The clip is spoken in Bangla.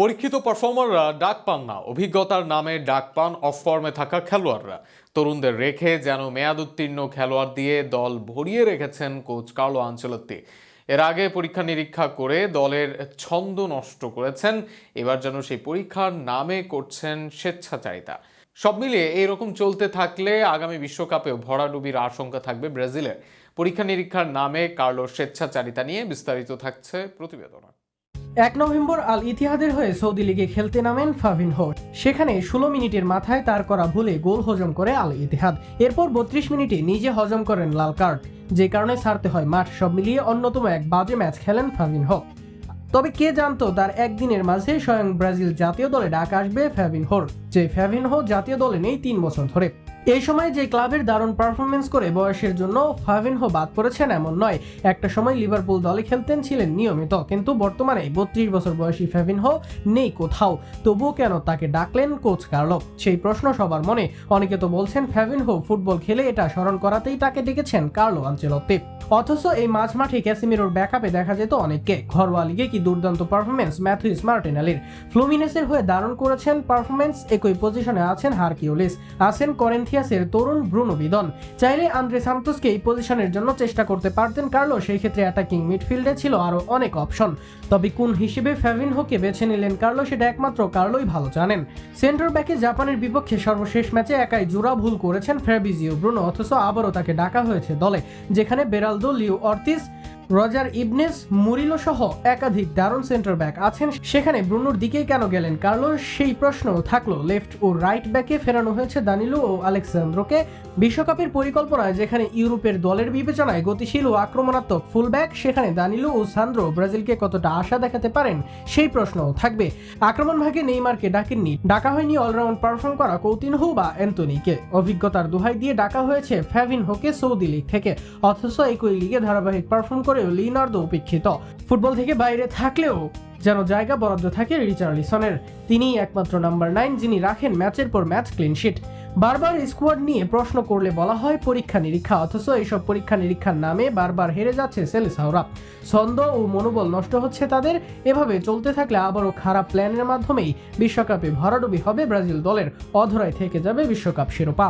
পরীক্ষিত পারফর্মাররা ডাক পান না। অভিজ্ঞতার নামে ডাক পান অফ ফর্মে থাকা খেলোয়াড়রা। তরুণদের রেখে যেন মেয়াদ উত্তীর্ণ খেলোয়াড় দিয়ে দল ভরিয়ে রেখেছেন কোচ কার্লো আঞ্চলত্তি। এর আগে পরীক্ষা নিরীক্ষা করে দলের ছন্দ নষ্ট করেছেন। এবার যেন সেই পরীক্ষার নামে করছেন স্বেচ্ছাচারিতা। সব মিলিয়ে এইরকম চলতে থাকলে আগামী বিশ্বকাপেও ভরাডুবির আশঙ্কা থাকবে ব্রাজিলের। পরীক্ষা নিরীক্ষার নামে কার্লোর স্বেচ্ছাচারিতা নিয়ে বিস্তারিত থাকছে প্রতিবেদনা। এক নভেম্বর আল ইতিহাদের হয়ে সৌদি লিগে খেলতে নামেন ফাভিন হো সেখানে ষোলো মিনিটের মাথায় তার করা ভুলে গোল হজম করে আল ইতিহাদ এরপর বত্রিশ মিনিটে নিজে হজম করেন লাল কার্ড, যে কারণে ছাড়তে হয় মাঠ সব মিলিয়ে অন্যতম এক বাজে ম্যাচ খেলেন ফাভিন হো তবে কে জানতো তার একদিনের মাঝে স্বয়ং ব্রাজিল জাতীয় দলে ডাক আসবে ফ্যাভিন হোর যে ফ্যাভিন হো জাতীয় দলে নেই তিন বছর ধরে। এই সময় যে ক্লাবের দারুণ পারফরমেন্স করে বয়সের জন্য ফাভিনহো বাদ পড়েছেন এমন নয়। একটা সময় লিভারপুল দলে খেলতেন ছিলেন নিয়মিত, কিন্তু বর্তমানে বত্রিশ বছর বয়সী ফ্যাভিনহো নেই কোথাও। তবুও কেন তাকে ডাকলেন কোচ কার্লো? সেই প্রশ্ন সবার মনে। অনেকে তো বলছেন ফ্যাভিনহো ফুটবল খেলে এটা স্মরণ করাতেই তাকে ডেকেছেন কার্লো আঞ্চেলত্তি অথচ এই মাঝ মাঠে ক্যাসিমিরোর ব্যাকআপে দেখা যেত অনেককে। ঘরোয়া লিগে কি দুর্দান্ত পারফরমেন্স ম্যাথিউস মার্টিনালির? ফ্লুমিনেসের হয়ে দারুণ করেছেন পারফরমেন্স একই পজিশনে আছেন হারকিউলিস। আছেন করেন্থিয়াসের তরুণ ব্রুনো বিদন। চাইলে আন্দ্রে সান্তোসকে এই পজিশনের জন্য চেষ্টা করতে পারতেন কার্লো, সেই ক্ষেত্রে অ্যাটাকিং মিডফিল্ডে ছিল আরও অনেক অপশন তবে কোন হিসেবে ফ্যাভিনহোকে বেছে নিলেন কার্লো, সেটা একমাত্র কার্লোই ভালো জানেন। সেন্টার ব্যাকে জাপানের বিপক্ষে সর্বশেষ ম্যাচে একাই জোড়া ভুল করেছেন ফ্যাবিজিও ব্রুনো, অথচ আবারও তাকে ডাকা হয়েছে দলে, যেখানে Beraldo, Leo Ortiz Roger Ibanez, Murilo সহ একাধিক দারুণ সেন্টার ব্যাক আছেন। সেখানে ব্রুনোর দিকেই কেন গেলেন? কার্লোর সেই প্রশ্ন থাকল লেফট ও রাইট ব্যাকে ফেরানো হয়েছে দানিলো ও আলেক্সান্দ্রোকে। বিশ্বকাপের পরিকল্পনায় যেখানে ইউরোপের দলের বিবেচনায় গতিশীল ও আক্রমণাত্মক ফুলব্যাক সেখানে দানিলো ও সান্দ্রো ব্রাজিলকে কতটা আশা দেখাতে পারেন? সেই প্রশ্নও থাকবে। আক্রমণ ভাগে নেইমারকে ডাকেননি। ডাকা হয়নি অলরাউন্ড পারফর্ম করা কৌতিনহো বা অ্যান্টনিকে। অভিজ্ঞতার দোহাই দিয়ে ডাকা হয়েছে ফ্যাভিন হোকে সৌদি লিগ থেকে। অথচ একই লিগে ধারাবাহিক পারফর্ম করেও লিনার্দো উপেক্ষিত। ফুটবল থেকে বাইরে থাকলেও যেন জায়গা বরাদ্দ থাকে রিচার্লিসনের। তিনিই একমাত্র নাম্বার নাইন যিনি রাখেন ম্যাচের পর ম্যাচ ক্লিনশিট বারবার স্কোয়াড নিয়ে প্রশ্ন করলে বলা হয় পরীক্ষা নিরীক্ষা, অথচ এইসব পরীক্ষা নিরীক্ষার নামে বারবার হেরে যাচ্ছে সেলিসাওরা। ছন্দ ও মনোবল নষ্ট হচ্ছে তাদের, এভাবে চলতে থাকলে আবারও খারাপ প্ল্যানের মাধ্যমেই বিশ্বকাপে ভরাডুবি হবে ব্রাজিল দলের অধরায় থেকে যাবে বিশ্বকাপ শিরোপা।